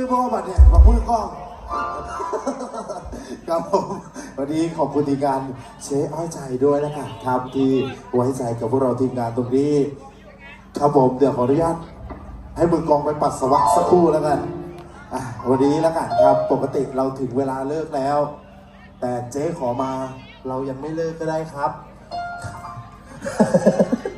อพ่อบัดเนี่ยขอกคุณกล้องครับผมวันนี้ขอบคุณทีมงานเชฟอ้อยใจด้วยนะครับครับที่ไว้ใจกับพวกเราทีมงานตรงนี้ ครับผมเดี๋ยวขออนุญาตให้มือกองไปปัสสาวะสักครู่แล้วกันอะวันนี้แล้วกันครับปกติเราถึงเวลาเลิกแล้ว แต่เจ๊ขอมาเรายังไม่เลิกก็ได้ครับ